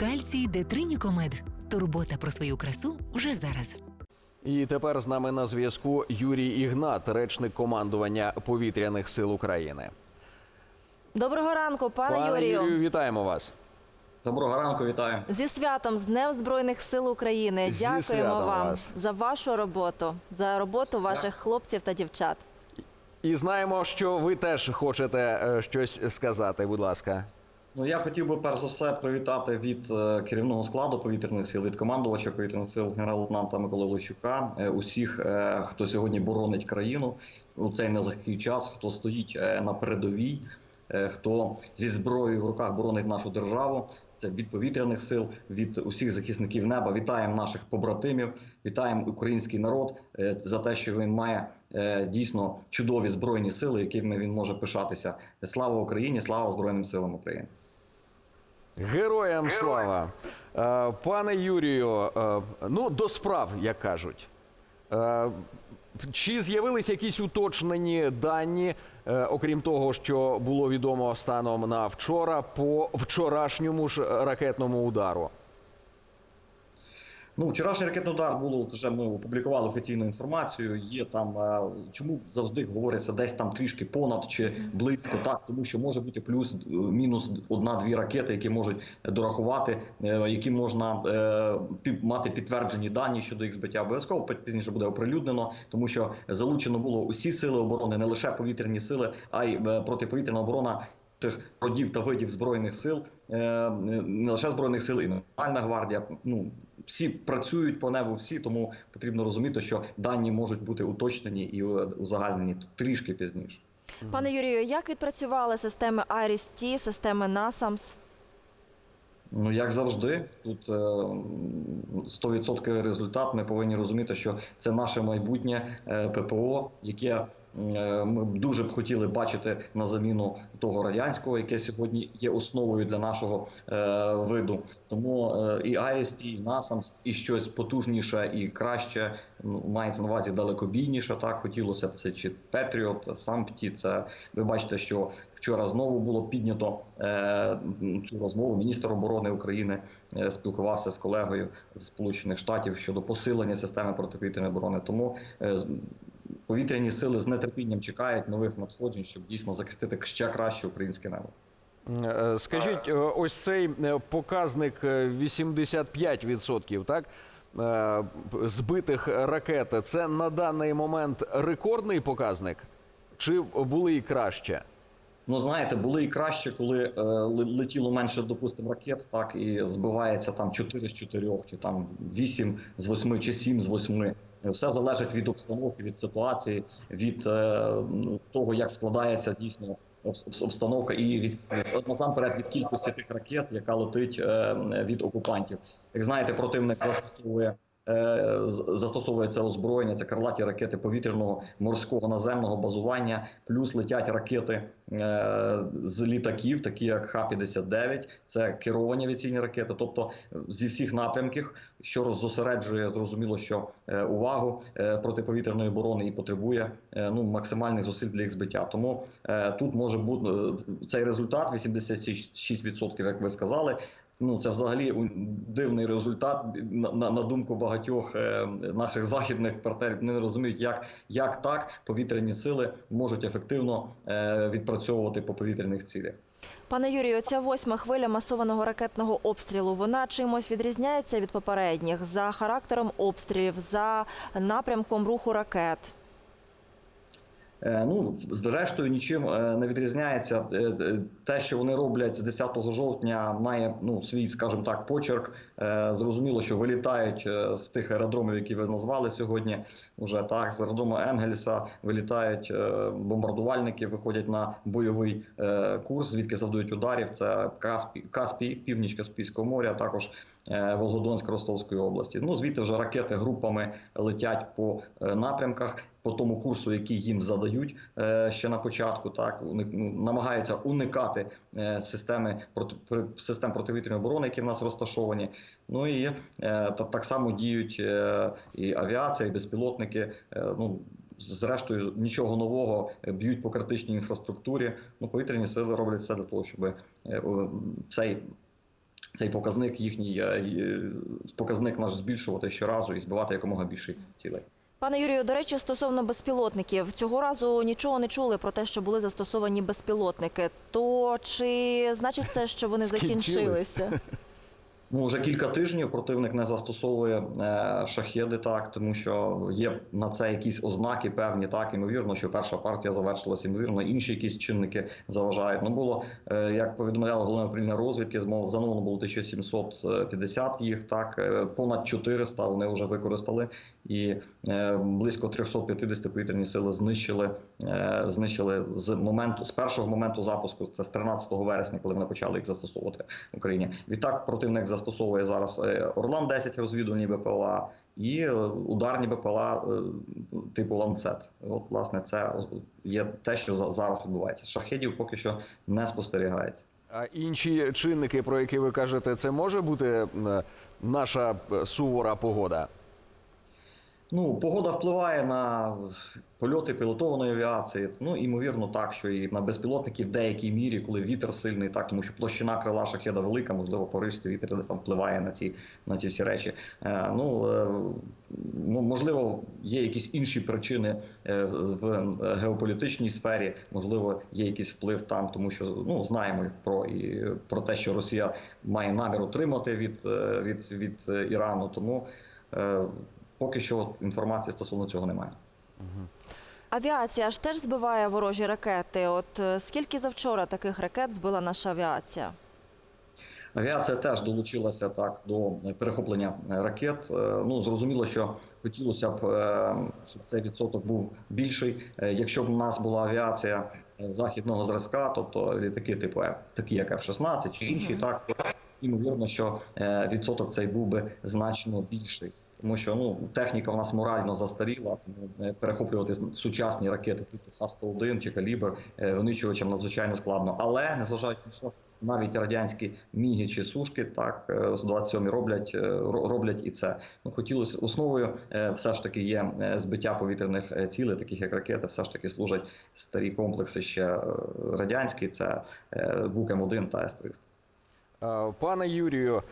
Кальцій Детринікомед. Турбота про свою красу вже зараз. І тепер з нами на зв'язку Юрій Ігнат, речник командування повітряних сил України. Доброго ранку, пане, Юрію. Юрію, вітаємо вас. Доброго ранку, вітаю. Зі святом з Днем Збройних сил України. Зі Дякуємо вам вас. за вашу роботу, за роботу ваших хлопців та дівчат. І знаємо, що ви теж хочете е, щось сказати. Будь ласка. Ну я хотів би перш за все привітати від е, керівного складу повітряних сил, від командувача повітряних сил генерал-лейтенанта Миколи Лощука, е, усіх, е, хто сьогодні боронить країну у цей нелегкий час, хто стоїть на передовій, хто зі зброєю в руках боронить нашу державу. Це від повітряних сил, від усіх захисників неба. Вітаємо наших побратимів, вітаємо український народ за те, що він має дійсно чудові збройні сили, якими він може пишатися. Слава Україні! Слава Збройним силам України! Героям слава! Е, Пане Юрію, е, ну до справ, як кажуть. Е, Чи з'явились якісь уточнені дані, окрім того, що було відомо станом на вчора, по вчорашньому ж ракетному удару? Ну, вчорашній ракетний удар було вже ми опублікували офіційну інформацію. Є там е, чому завжди говориться десь там трішки понад чи близько, так тому що може бути плюс е, одна-дві ракети, які можуть дорахувати, е, які можна мати підтверджені дані щодо їх збиття. Обов'язково пізніше буде оприлюднено, тому що залучено було усі сили оборони, не лише повітряні сили, а й протиповітряна оборона. Тих родів та видів збройних сил, не лише збройних сил, і Національна гвардія. Ну всі працюють по небу, всі тому потрібно розуміти, що дані можуть бути уточнені і е, узагальнені трішки пізніше. Пане Юрію, як відпрацювали системи IRIS-T, системи NASAMS? Ну як завжди, тут е, 100% результат. Ми повинні розуміти, що це наше майбутнє е, ППО, яке е, ми б дуже б хотіли бачити на заміну того радянського, яке сьогодні є основою для нашого е, виду. Тому е, і IST, і NASAMS, і щось потужніше і краще мається на увазі далекобійніше. Так хотілося б це чи Patriot, SAMPTI. Це ви бачите, що вчора знову було піднято е, цю розмову. Міністр оборони України е, спілкувався з колегою з Сполучених Штатів щодо посилення системи протиповітряної оборони. Тому е, повітряні сили з нетерпінням чекають нових надходжень, щоб дійсно захистити ще краще українське небо. Е, Скажіть, е, ось цей е, показник е, 85%, так? е, Збитих ракет, це на даний момент рекордний показник? Чи були і краще? Ну, знаєте, були і краще, коли е, летіло менше, допустимо, ракет, так і збивається там 4 з 4, чи там 8 з 8, чи 7 з 8. Все залежить від обстановки, від ситуації, від е, ну, того, як складається дійсно обс- обс- обстановка, і від насамперед від кількості тих ракет, яка летить е, від окупантів. Як знаєте, противник застосовує. Е, з- Застосовує це озброєння, це крилаті ракети повітряного морського наземного базування, плюс летять ракети е, з літаків, такі як Х-59, це керовані авіаційні ракети. Тобто е, зі всіх напрямків, що зосереджує зрозуміло, що увагу протиповітряної оборони і потребує ну максимальних зусиль для їх збиття. Тому тут може бути цей результат 86%, як ви сказали. Ну, це взагалі дивний результат на, на, думку багатьох е, наших західних партнерів. Не розуміють, як, як так повітряні сили можуть ефективно е, відпрацьовувати по повітряних цілях. Пане Юрію, ця восьма хвиля масованого ракетного обстрілу, вона чимось відрізняється від попередніх за характером обстрілів, за напрямком руху ракет. Е, Ну, зрештою, нічим е, не відрізняється. Е, Те, що вони роблять з 10 жовтня, має ну свій, скажімо так, почерк. Зрозуміло, що вилітають з тих аеродромів, які ви назвали сьогодні. Уже так з аеродрому Енгельса вилітають бомбардувальники, виходять на бойовий курс, звідки завдають ударів. Це Каспій, Каспій, північ Каспійського моря, також Волгодонськ Ростовської області. Ну звідти вже ракети групами летять по е, напрямках. По тому курсу, який їм задають е, ще на початку, так ну, намагаються уникати е, системи систем противітряної оборони, які в нас розташовані. Ну і е, так само діють е, і авіація, і безпілотники. Е, ну зрештою нічого нового е, б'ють по критичній інфраструктурі. Ну повітряні сили роблять все для того, щоб е, цей цей показник їхній е, е, показник наш збільшувати щоразу і збивати якомога більше цілей. Пане Юрію, до речі, стосовно безпілотників, цього разу нічого не чули про те, що були застосовані безпілотники. То чи значить це, що вони закінчилися? Ну, вже кілька тижнів противник не застосовує е, шахеди, так тому що є на це якісь ознаки певні, так ймовірно, що перша партія завершилася, ймовірно, інші якісь чинники заважають. Ну було е, як повідомляло головне управління розвідки, змов замовлено було 1750 їх. Так е, понад 400 вони вже використали, і е, близько 350 повітряні сили знищили. е, Знищили з моменту з першого моменту запуску. Це з 13 вересня, коли вони почали їх застосовувати в Україні. Відтак противник застосовує зараз е, Орлан 10 розвідувальні БПЛА і е, ударні БПЛА е, типу ланцет. От власне це є те, що за- зараз відбувається. Шахедів поки що не спостерігається. А інші чинники, про які ви кажете, це може бути наша сувора погода? Ну, погода впливає на польоти пілотованої авіації. Ну, ймовірно, так, що і на безпілотники в деякій мірі, коли вітер сильний, так тому що площина крила шахеда велика, можливо, пористий вітер десь там впливає на ці на ці всі речі. Е, ну, е, ну можливо, є якісь інші причини е, в е, геополітичній сфері. Можливо, є якийсь вплив там, тому що ну знаємо про і про те, що Росія має намір отримати від, е, від, від Ірану. Тому е, поки що інформації стосовно цього немає. Авіація ж теж збиває ворожі ракети. От е, скільки завчора таких ракет збила наша авіація? Авіація теж долучилася так до перехоплення е, ракет. Е, Ну зрозуміло, що хотілося б, е, щоб цей відсоток був більший. Е, Якщо б у нас була авіація е, західного зразка, тобто літаки типу F, такі як F-16 чи інші, Мгм. так то ймовірно, що е, відсоток цей був би значно більший. Тому що ну техніка в нас морально застаріла, тому е, перехоплювати сучасні ракети типу Х-101 чи калібр е, винищувачам надзвичайно складно. Але незважаючи на що навіть радянські міги чи сушки, так е, з 27 роблять е, роблять і це. Ну хотілося основою все ж таки є збиття повітряних цілей, таких як ракети, все ж таки служать старі комплекси ще радянські. Це Бук М1 та С-300. Е, Пане Юрію,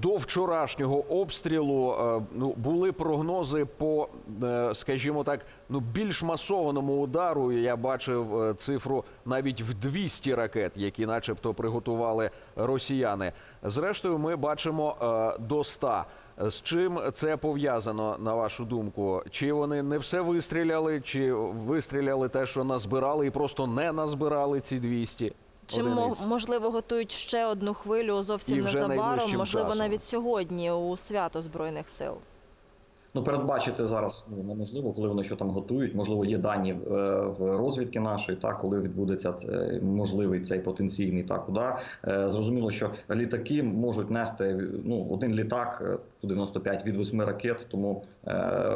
до вчорашнього обстрілу е, ну, були прогнози по, е, скажімо так, ну, більш масованому удару. Я бачив е, цифру навіть в 200 ракет, які начебто приготували росіяни. Зрештою, ми бачимо е, до 100. З чим це пов'язано, на вашу думку? Чи вони не все вистріляли, чи вистріляли те, що назбирали, і просто не назбирали ці 200? Чи одиниць? можливо готують ще одну хвилю зовсім незабаром? Можливо, часом. навіть сьогодні у свято збройних сил. Ну, передбачити зараз ну, неможливо, коли вони що там готують. Можливо, є дані е, в розвідки нашої, так коли відбудеться е, можливий цей потенційний так удар. Е, Зрозуміло, що літаки можуть нести ну один літак е, Ту-95 від восьми ракет, тому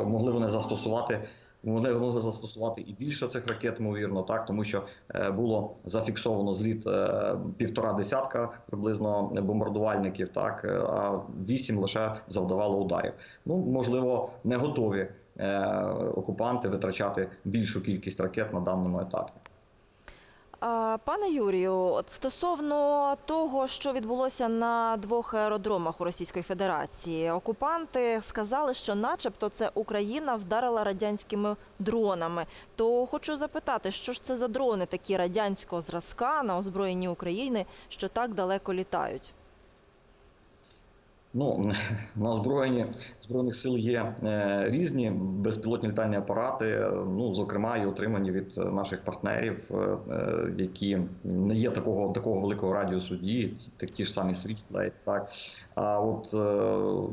могли вони застосувати. Вони могли застосувати і більше цих ракет, ймовірно, так тому що е, було зафіксовано зліт е, півтора десятка приблизно бомбардувальників, так е, а вісім лише завдавало ударів. Ну можливо, не готові окупанти витрачати більшу кількість ракет на даному етапі. Пане Юрію, стосовно того, що відбулося на двох аеродромах у Російської Федерації, окупанти сказали, що, начебто, це Україна вдарила радянськими дронами. То хочу запитати, що ж це за дрони такі радянського зразка на озброєнні України, що так далеко літають? Ну на озброєнні збройних сил є е, різні безпілотні літальні апарати. Ну зокрема, і отримані від наших партнерів, е, е, які не є такого такого великого радіусу дії, так ті ж самі Switchblade, так а от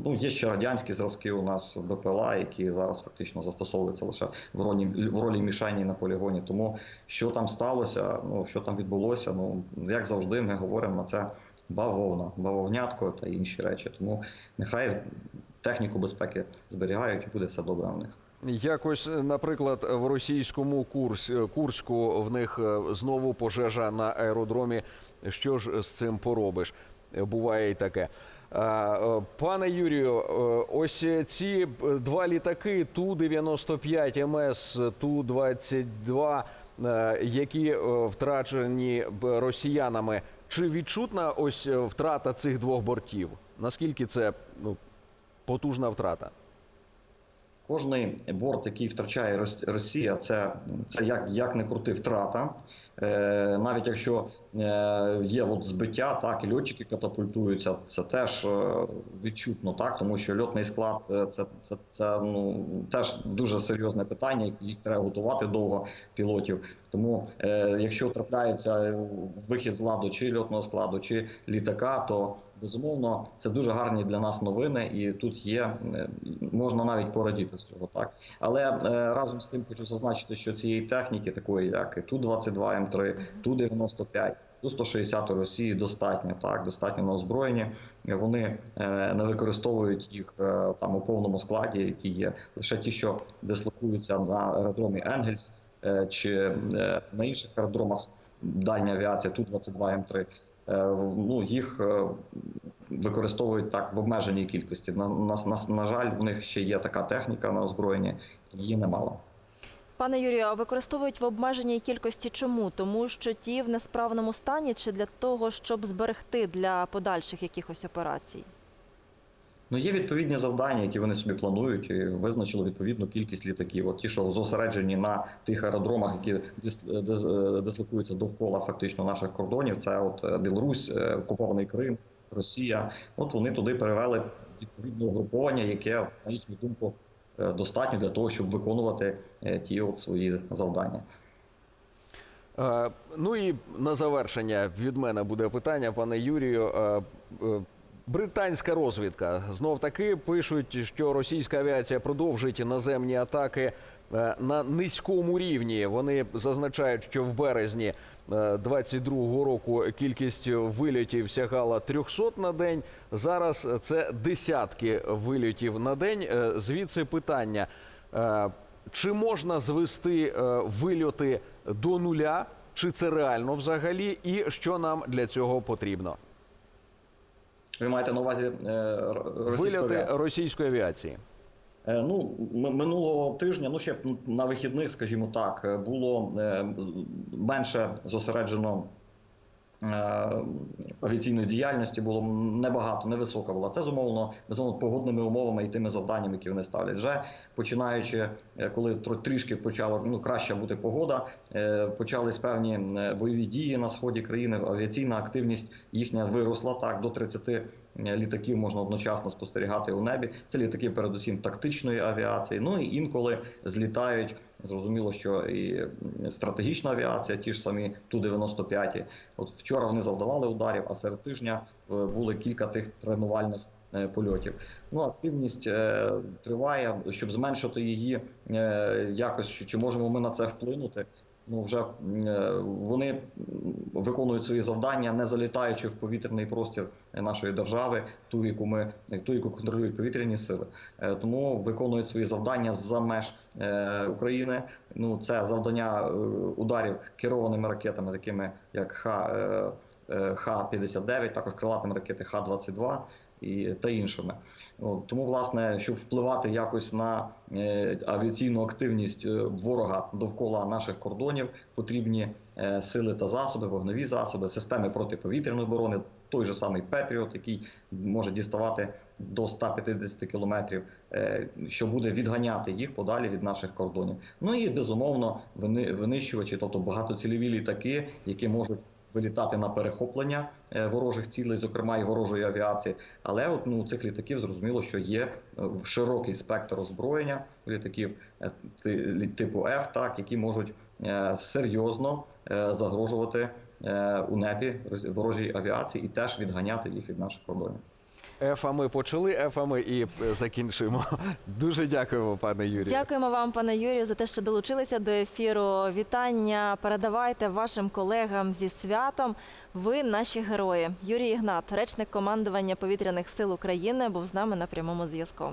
ну є ще радянські зразки у нас БПЛА, які зараз фактично застосовуються лише в ролі в ролі мішені на полігоні. Тому що там сталося, ну що там відбулося, ну як завжди, ми говоримо на це бавовна, бавовнятко та інші речі. Тому нехай техніку безпеки зберігають і буде все добре у них. Якось, е, наприклад, в російському курс, е, Курську в них е, знову пожежа на аеродромі. Що ж з цим поробиш? Буває і таке. Пане Юрію, ось ці два літаки Ту-95 МС, Ту-22, е, які е, втрачені росіянами, Чи відчутна ось е, втрата цих двох бортів? Наскільки це ну, потужна втрата? Кожний борт, який втрачає Росія, це, це як, як не крути втрата. Е, навіть якщо е, є от збиття, так і льотчики катапультуються, це теж е, відчутно, так тому що льотний склад це, це, це ну теж дуже серйозне питання. Їх треба готувати довго пілотів. Тому, якщо трапляється вихід з ладу чи льотного складу, чи літака, то безумовно це дуже гарні для нас новини, і тут є можна навіть порадіти з цього, так але разом з тим хочу зазначити, що цієї техніки, такої як ту 22 М3, ту 95 ту 160 у Росії достатньо так, достатньо на озброєнні. Вони е, не використовують їх е, там у повному складі, які є лише ті, що дислокуються на аеродромі Енгельс е, чи на інших аеродромах дальня авіація, ту 22 М3. Е, Ну їх використовують так в обмеженій кількості. На, на, на, на жаль, в них ще є така техніка на озброєнні, її немало. Пане Юрію, а використовують в обмеженій кількості чому? Тому що ті в несправному стані чи для того, щоб зберегти для подальших якихось операцій? Ну, є відповідні завдання, які вони собі планують, і визначили відповідну кількість літаків. От ті, що зосереджені на тих аеродромах, які дис, дис, дислокуються довкола фактично наших кордонів. Це от е, Білорусь, е, окупований Крим, Росія. От вони туди перевели відповідне угруповання, яке на їхню думку достатньо для того, щоб виконувати е, ті от свої завдання. Е, Ну і на завершення від мене буде питання, пане Юрію. Е, е, Британська розвідка знов таки пишуть, що російська авіація продовжить наземні атаки е, на низькому рівні. Вони зазначають, що в березні 22-го року кількість вильотів сягала 300 на день. Зараз це десятки вильотів на день. Е, Звідси питання. Е, Чи можна звести е, вильоти до нуля? Чи це реально взагалі? І що нам для цього потрібно? Ви маєте на увазі е, р- російську Вильоти авіацію? російської авіації. Е, Ну, минулого тижня, ну ще на вихідних, скажімо так, е, було е, менше зосереджено е, авіаційної діяльності, було небагато, невисока була. Це зумовлено безумовно погодними умовами і тими завданнями, які вони ставлять. Вже починаючи, е, коли трішки почала ну краща бути погода, е, почались певні е, бойові дії на сході країни. Авіаційна активність їхня виросла так до 30 літаків можна одночасно спостерігати у небі. Це літаки, передусім тактичної авіації. Ну і інколи злітають. Зрозуміло, що і стратегічна авіація, ті ж самі ту 95 От вчора вони завдавали ударів, а серед тижня е, були кілька тих тренувальних е, польотів. Ну, активність е, триває, щоб зменшити її якось. Чи можемо ми на це вплинути? Ну вже е, вони виконують свої завдання, не залітаючи в повітряний простір нашої держави, ту, яку ми ту, яку контролюють повітряні сили. Е, Тому виконують свої завдання за меж е, України. Ну це завдання ударів керованими ракетами, такими як Х, е, е, Х-59, також крилатими ракети Х-22 і та іншими. Тому, власне, щоб впливати якось на е, авіаційну активність е, ворога довкола наших кордонів, потрібні е, сили та засоби, вогневі засоби, системи протиповітряної оборони, той же самий Петріот, який може діставати до 150 кілометрів, що буде відганяти їх подалі від наших кордонів. Ну і безумовно вини- винищувачі, тобто багатоцільові літаки, які можуть вилітати на перехоплення е, ворожих цілей, зокрема і ворожої авіації. Але от ну цих літаків зрозуміло, що є е, широкий спектр озброєння літаків е, типу F, так які можуть серйозно загрожувати у небі ворожій авіації і теж відганяти їх від наших кордонів. Ефа ми почали, ефа ми і закінчуємо. закінчимо. Дуже дякуємо, пане Юрію. Дякуємо вам, пане Юрію, за те, що долучилися до ефіру. Вітання передавайте вашим колегам зі святом. Ви наші герої. Юрій Ігнат, речник командування повітряних сил України, був з нами на прямому зв'язку.